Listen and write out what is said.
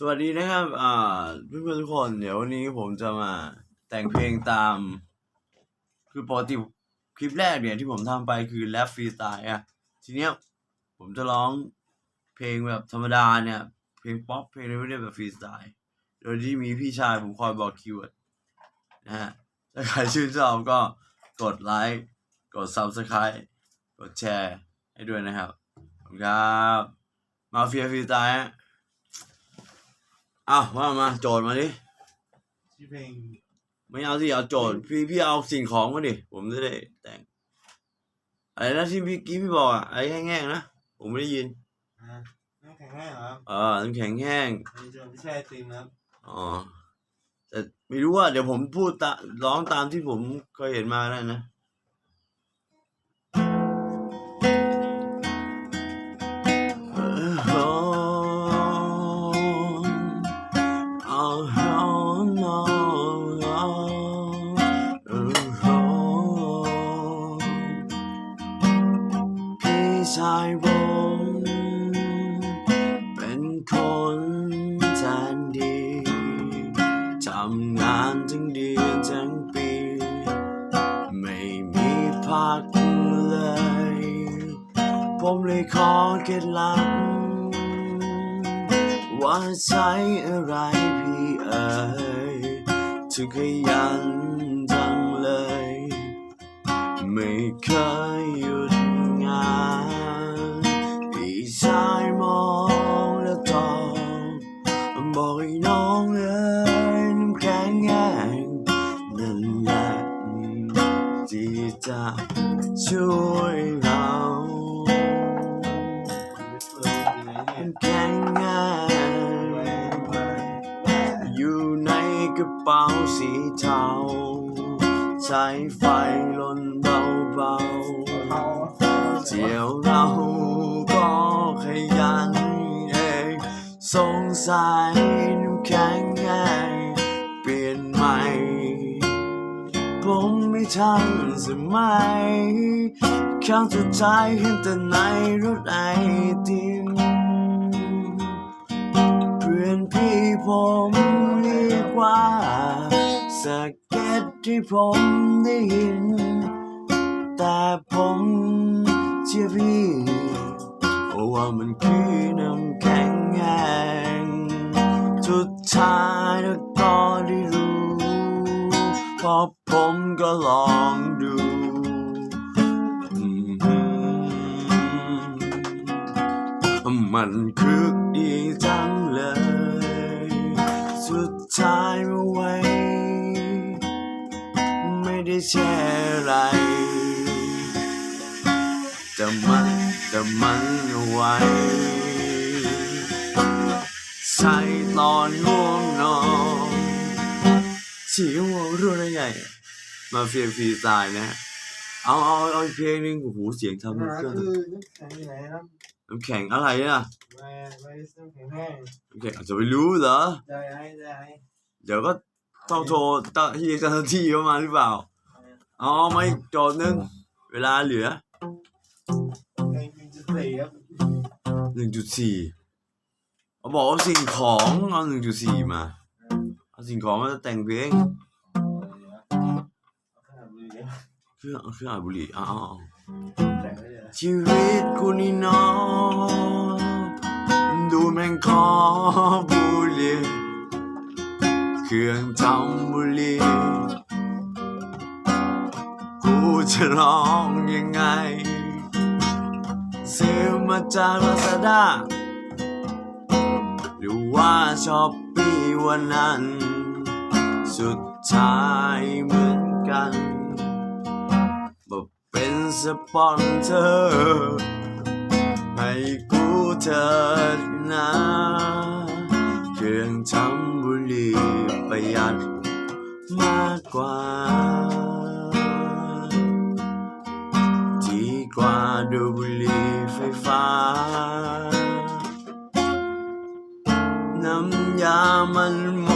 สวัสดีนะครับ อ่าเพื่อนๆทุกคน เดี๋ยววันนี้ผมจะมาแต่งเพลงตาม คือปกติคลิปแรกเนี่ยที่ผมทำไปคือแรปฟรีสไตล์อะทีเนี้ยผมจะร้องเพลงแบบธรรมดาเนี่ย เพลงป๊อปเพลงอะไรไม่ได้แบบฟรีสไตล์โดยที่มีพี่ชายผมคอยบอกคีย์เวิร์ดนะฮะถ้าใครชื่นชอบก็กดไลค์ กด Subscribe กดแชร์ให้ด้วยนะครับ ขอบคุณครับ มาเฟียฟรีสไตล์ อ้าวว่ามาโจทย์มาดิชื่อเพลงไม่เอาสิเอาโจทย์พี่พี่เอาสิ่งของมาดิผมจะได้แต่งอะไรนะที่พี่กี้พี่บอกอะอะไรแห้งๆนะผมไม่ได้ยินอ่าน้ำแข็งแห้งเหรอครับเออน้ำแข็งแห้งอันนี้จะไม่ใช่ไอติมครับอ๋อแต่ไม่รู้ว่าเดี๋ยวผมพูดตาร้องตามที่ผมเคยเห็นมาได้นะ ชายผมเป็นคนแสนดี ทำงานทั้งเดือนทั้งปี ไม่มีพักเลย ผมเลยขอเคล็ดลับ ว่าใช้อะไรพี่เอ๋ยถึงขยันจังเลย ไม่เคยหยุด งานพี่ชายมองแล้วตอบบอกให้น้องเอ้ยน้ำแข็งแห้งนั่นแหละที่จะช่วยเราเปิดยังไงเนี่ยน้ำแข็งแห้แหวงอยู่ในกระเป๋าสีเทาใช้ไฟลนเบาเอาๆ เที่ยวเราก็ขยันเองสงสัยน้ำแข็งแงเปลี่ยนใหม่ ผมไม่ทันสมัยครั้งสุดท้ายเห็นแต่ในรถไอติมเพื่อนพี่ผมเรีกว่าสเก็ตที่ผมได้ยิน แต่ผม เชื่อพี่เพราะว่ามันคือน้ำแข็งแห้งสุดท้ายแล้วก็ได้รู้เพราะผมก็ลองดูมันคึกดีจังเลย สุดท้ายมาไว้ ไม่ได้แช่อะไร แต่มันแต่มันเอาไว้ ใส่ตอนง่วงนอนฉี่ง่วงรู้ได้ไงมาเฟียฟรีสไตล์นะฮะเอาเอาเอาอีกเพลงหนึงโอ้โหเสียงทำเครื่องคือน้ำแข็งอยู่ไหนครับน้ำแข็งอะไรอะแหวนแหวนน้ำแข็งแห้งน้ำแข็งอาจจะไม่รู้เหรอ ได้ให้ได้ให้เดี๋ยวก็ต้องโทรตั้งที่เจ้าหน้าที่เข้ามาหรือเปล่าอ๋อไม่โจทย์หนึง เวลาเหลือ หนึ่งจุดสี่เขาบอกว่าสิ่งของเอาหนึ่งจุดสี่มาเอาสิ่งของมาจะแต่งเพลงเครื่องเครื่องอัดบุหรี่อ้าวชีวิตกูนี่น้องดูแม่งขอบุหรี่เครื่องทำบุหรี่กูจะร้องยังไง ซื้อมาจากลาซาด้าหรือว่าช้อปปี้วันนั้น สุดท้ายเหมือนกันมาเป็นสปอนเซอร์ให้กูเถิดนะเครื่องทำบุหรี่ประหยัดมากกว่า ดีกว่าดูบุหรี่ ไฟฟ้าน้ำยามันหม